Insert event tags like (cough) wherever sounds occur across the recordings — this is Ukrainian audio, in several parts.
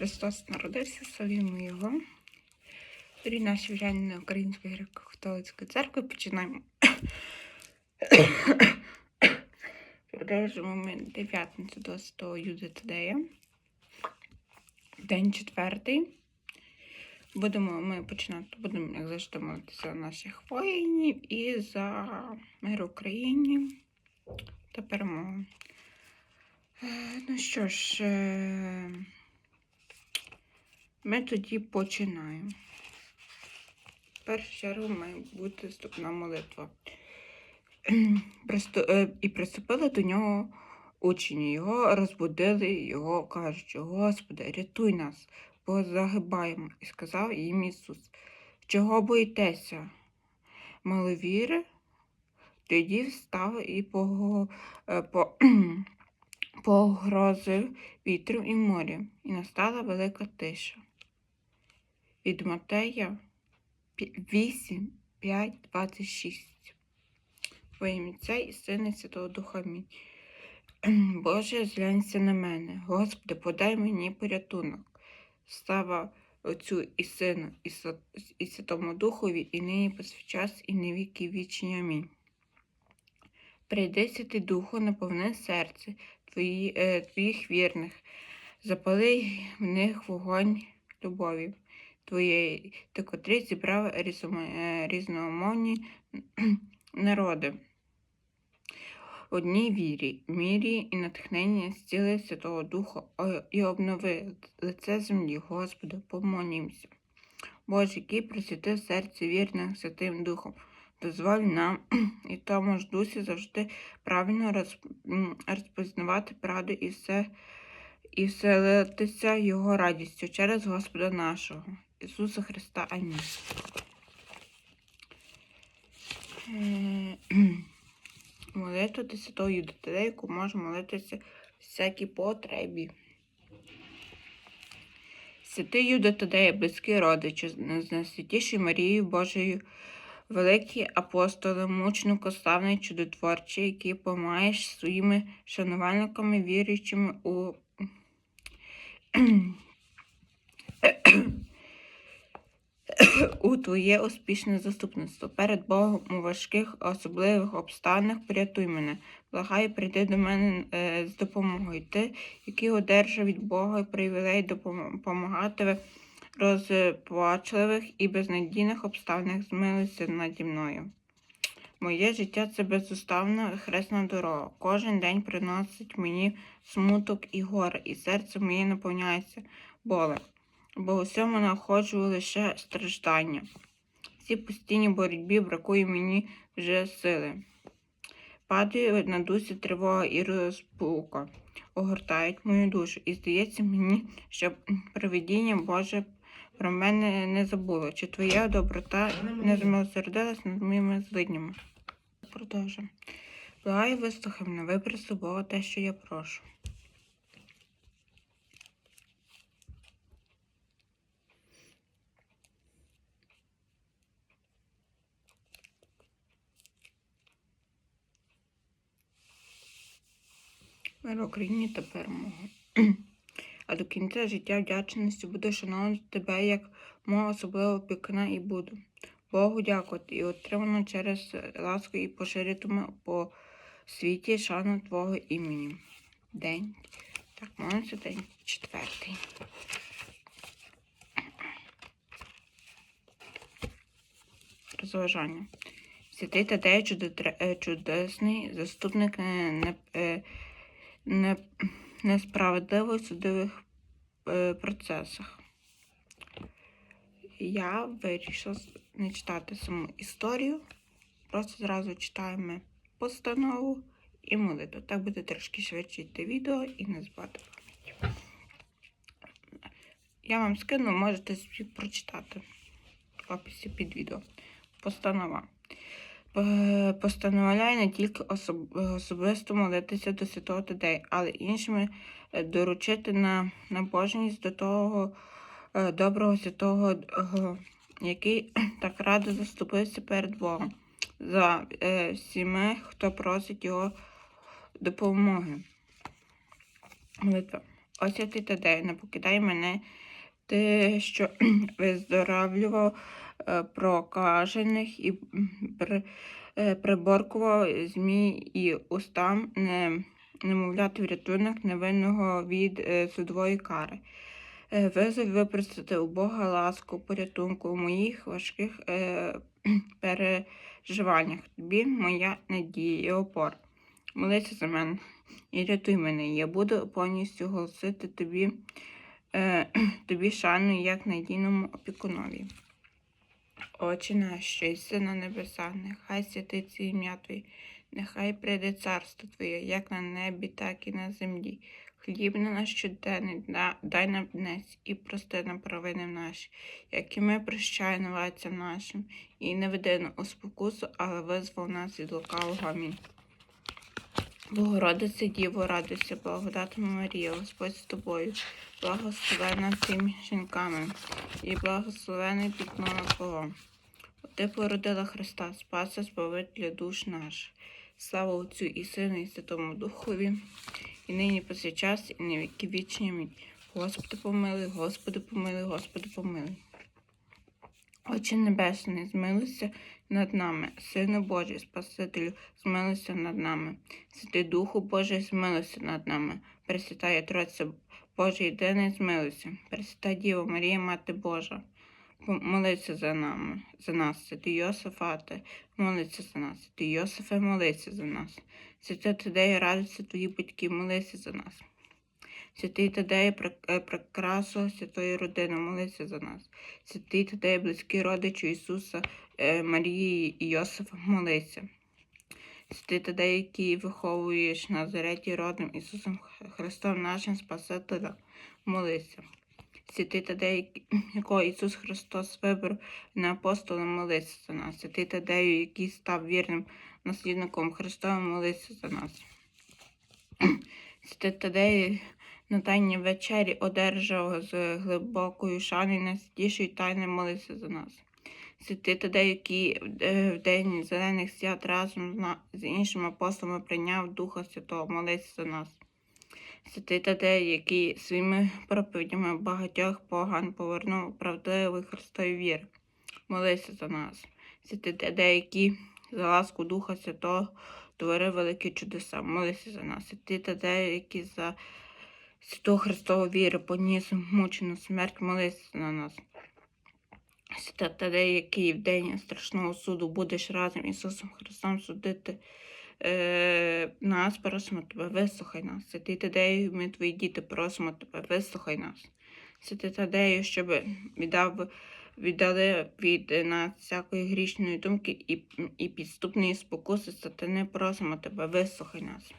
Христос народився, славімо Його. Дорогі наші віряни Української греко-католицької церкви починаємо. Продовжуємо ми дев'ятницю до Святого Юда Тадея. День четвертий. Будемо ми починати, будемо, як завжди, молитися за наших воїнів і за мир Україні та перемогу. Е, Ну що ж, е, ми тоді починаємо. Першу чергу має бути вступна молитва. (clears throat) Е, І приступили до нього учні. Його розбудили, його кажуть, Господи, рятуй нас, бо загибаємо. І сказав їм Ісус, чого боїтеся? Маловіри? Тоді встав і е, по, (clears throat) погрозив вітром і морем, і настала велика тиша. Від Матея 8, 5, 26. Во ім'я і Сина Святого Духа. Амінь. (clears throat) Боже, зглянься на мене. Господи, подай мені порятунок. Слава Отцю і Сину, і, Святому Духові, і нині посвячас, і на віки вічні. Амінь. Прийди, Святий Духу, наповни серце твої, е, твоїх вірних, запали в них вогонь любові твоєї, ти котрий зібрав різномовні (clears throat) народи. Одній вірі, мірі і натхнення зціли Святого Духа і обнови лице землі, Господи, помолімся. Боже, який просвітив серце вірних Святим Духом, дозволь нам (clears throat) і тому ж дусі завжди правильно роз, розпізнавати правду і все і вселитися Його радістю через Господа нашого, Ісуса Христа. Амінь. (clears throat) Молитва до Святого Юдителя, яку може молитися всякій потребі. Святий Юда Тадея, близький родич, з найсвятішою Марією Божою, великий апостол, мучник, славний чудотворчий, який помаєш своїми шанувальниками, віруючими у (clears throat) (coughs) у твоє успішне заступництво. Перед Богом у важких особливих обставинах порятуй мене. Благаю, прийди до мене е, з допомогою. Ти, який одержав від Бога привілей допомагати розплачливих і безнадійних обставинах, змилися наді мною. Моє життя це безуставна хресна дорога. Кожен день приносить мені смуток і горе, і серце моє наповняється болем бо у всьому знаходжу лише страждання. В цій боротьбі бракує мені вже сили. Падаю на дусі тривога і розпука, огортають мою душу, і здається мені, що провидіння Боже про мене не забуло, чи твоя доброта не змилосердилась над моїми злиднями. Продовжуємо. Благаю, вислухай мене, випроси Бога те, що я прошу. Мир Україні та перемога. А до кінця життя вдячністю буду шановувати тебе як мого особливого опікуна і буду. Богу дякувати і отримано через ласку і поширитиму по світі шану Твого імені. День. Так, молиться день четвертий. Розважання. Святий Тадей е, чудесний заступник е, не, е, несправедливо в судових е, процесах. Я вирішила не читати саму історію, просто зразу читаємо постанову і молитву. Так буде трошки швидше йти відео і не збати пам'ять. Я вам скину, можете прочитати в описі під відео. Постанова. Е, Постановляє не тільки особисто молитися до Святого Тадея, але іншими е, доручити на набожність до того е, доброго святого, який (clears throat) так радо заступився перед Богом за всіми, хто просить його допомоги. Молитва. Освятий Тадею, не покидай мене, ти, що (clears throat) виздоравлював прокажених і е, приборкував змій і устам не, немовляти врятунок невинного від е, судової кари. Е, Визов випросити у Бога ласку, порятунку у моїх важких е, (clears throat) переживаннях. Тобі моя надія і опора. Молися за мене і рятуй мене. Я буду повністю голосити тобі, е, (clears throat) тобі шану як надійному опікунові. Отче наш, що єси на небесах, нехай святиться ім'я Твоє, нехай прийде царство Твоє, як на небі, так і на землі. Хліб на наш щоденний да- дай нам днес і прости нам провини наші, як і ми прощаємо винуватцям нашим, і не веди нас у спокусу, але визвол нас від лукавого. Амінь. Богородице Діво, радуйся, благодатна Марія, Господь з тобою, благословена тими жінками, і благословений підмона Твого. Ти породила Христа, Спаса, Збавителя душ наш. Слава Отцю і Сину, і Святому Духові, і нині повсякчас, і на віки вічні. Амінь. Господи помилуй, Господи помилуй, Господи помилуй. Отче Небесний, змилуйся над нами, Сину Божий, Спасителю, змилуйся над нами. Святий Духу Божий, змилуйся над нами. Пресвятая Тройця Божа єдиний, змилуйся. Пресвята Діва Марія, Мати Божа, молися за нами, за нас. Святий Йосифате, молиться за нас. Святий Йосифе, молися за нас. Святий Тадею, радуйся твої батьки, молися за нас. Святий прек- е, святої родини, молися за нас. Святий Тадею, близький родичу Ісуса, е, Марії і Йосифа, молися. Святий Тадею, який виховуєш на Назареті родом Ісусом Христом нашим Спасителем, молися. Святий Тадею, який- якого Ісус Христос вибрав на апостола, молися за нас. Святий Тадею, який став вірним наслідником Христовим, молися за нас. Святий Тадею, на тайній вечері одержав з глибокою шаною найсвятішої тайни молися за нас. Святий Тадей, який е, в день зелених свят разом з іншими апостолами прийняв Духа Святого, молися за нас. Святий Тадей, який своїми проповідями багатьох поган повернув правдивої Христові віри, молися за нас. Святий Тадей, який за ласку Духа Святого творив великі чудеса, молися за нас. Святий Тадей, який за Святого Христову віру поніс мучену смерть, молися на нас. Свята Тадей, який в день страшного суду будеш разом Ісусом Христом судити е, нас, просимо тебе, вислухай нас. Святий Тадею, ми твої діти, просимо тебе, вислухай нас. Святий Тадею, щоб віддав, віддали від нас всякої грішної думки і, і підступної спокуси, сатани, просимо тебе, вислухай нас.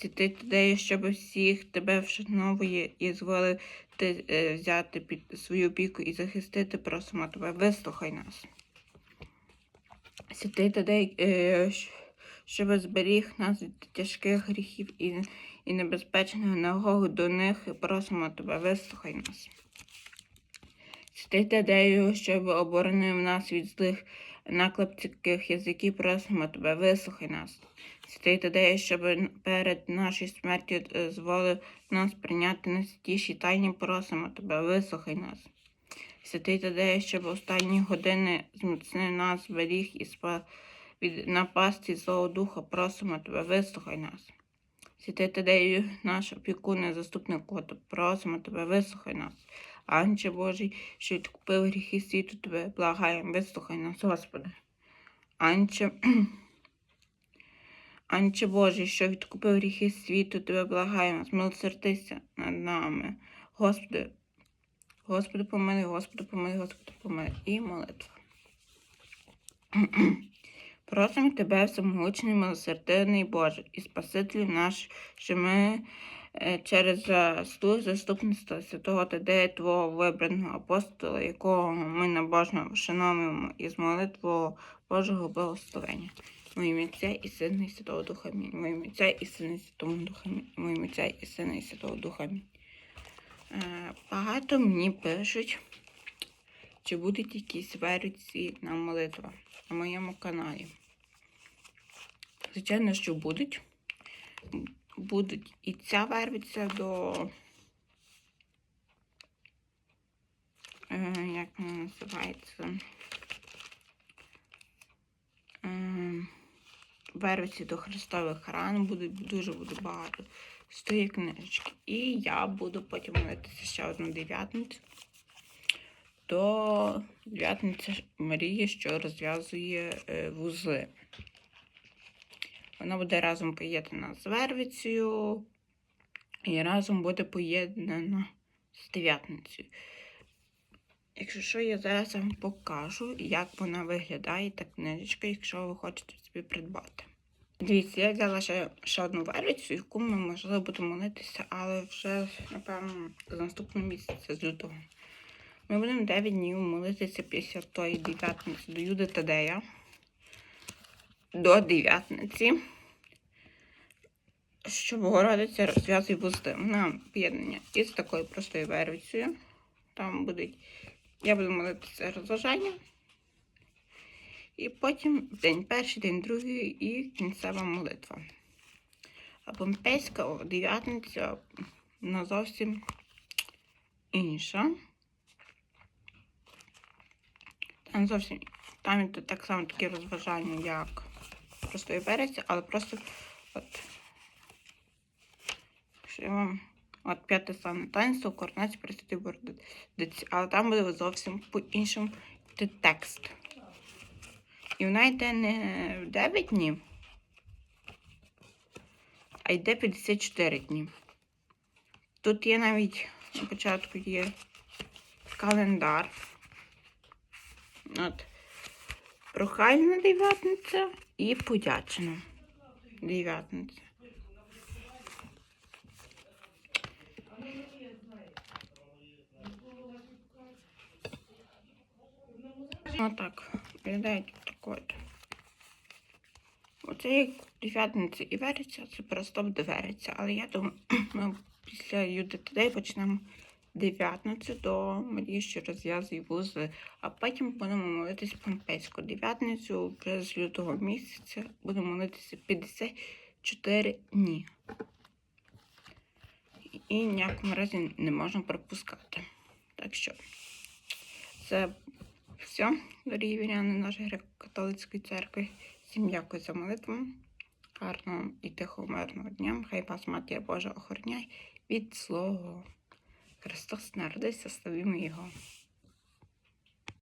Святий Тадею, щоб всіх тебе вшановує і зволив ти е, взяти під свою опіку і захистити, просимо тебе, вислухай нас. Святий Тадей, е, щоб зберіг нас від тяжких гріхів і, небезпечного нагогу до них, і просимо тебе, вислухай нас. Святий Тадею, щоб оборонив нас від злих наклепцьких язиків, просимо тебе, вислухай нас. Святий Тадею, щоб перед нашою смертю е, зволив нас прийняти на святіші тайні, просимо тебе, вислухай нас. Святий Тадею, щоб останні години зміцнив нас, зберіг і спа від напасті злого духа, просимо тебе, вислухай нас. Святий Тадею, наш опікун і заступник, просимо тебе, вислухай нас. Анче Божий, що відкупив гріхи світу, тебе благаємо, вислухай нас, Господи. Анче, Анче Божий, що відкупив гріхи світу, тебе благаємо, змилосердися над нами. Господи, Господи, помилуй, Господи, помилуй, Господи, помилуй. І молитва. (clears throat) Просимо Тебе, всемогутній, милосердний Боже, і Спасителю наш, що ми е, через заслуг заступництва святого Тадея, Твого вибраного апостола, якого ми набожно вшановуємо із молитвою Божого благословення. Во ім'я Отця і Сина, і Святого Духа Амінь. Во ім'я Отця і Сина, і Святого Духа Амінь. Во ім'я Отця і Сина, і Святого Духа Амінь. Е, багато мені пишуть, чи будуть якісь версії на молитва на моєму каналі. Звичайно, що будуть. Будуть і ця вервиця до. Е, як вона називається? Вервиці до Христових ран буде дуже буде багато з тої книжечки. І я буду потім молитися ще одну дев'ятницю. До дев'ятниці Марії, що розв'язує е, вузи. Вона буде разом поєднана з Вервицею і разом буде поєднана з дев'ятницею. Якщо що, я зараз вам покажу, як вона виглядає, та книжечка, якщо ви хочете собі придбати. Дивіться, я взяла ще, ще одну вервицю, яку ми, можливо, будемо молитися, але вже, напевно, з наступного місяця, з лютого. Ми будемо 9 днів молитися після тої дев'ятниці до Юди Тадея. До дев'ятниці. Щоб Богородиця розв'язує вузди. Вона поєднання із такою простою вервицею. Там будуть. Я буду молитися розважання. І потім день перший, день другий і кінцева молитва. А помпейська дев'ятниця вона зовсім інша. Там зовсім там так само такі розважання, як простої переці, але просто от. Що я вам. От п'яте стане таїнство, коронаці Пресвятої Богородиці. Але там буде зовсім по-іншому текст. І вона йде не 9 днів, а йде 54 дні. Тут є навіть на початку є календар. От. Прохальна дев'ятниця і подячна дев'ятниця. Тут так от. Оце як дев'ятниця і вериться, це просто буде вериться. Але я думаю, (clears throat) ми після Юди Тедей почнемо дев'ятницю до Марії, що розв'язує вузи, а потім будемо молитися помпейську дев'ятницю вже з лютого місяця. Будемо молитися 54 дні. І ніякому разі не можна пропускати. Так що це все, дорогі віряни нашої греко-католицької церкви. Всім дякую за молитву. Гарного і тихого мирного дня. Хай вас Матія Божа охороняй від злого. Христос народився, славімо Його.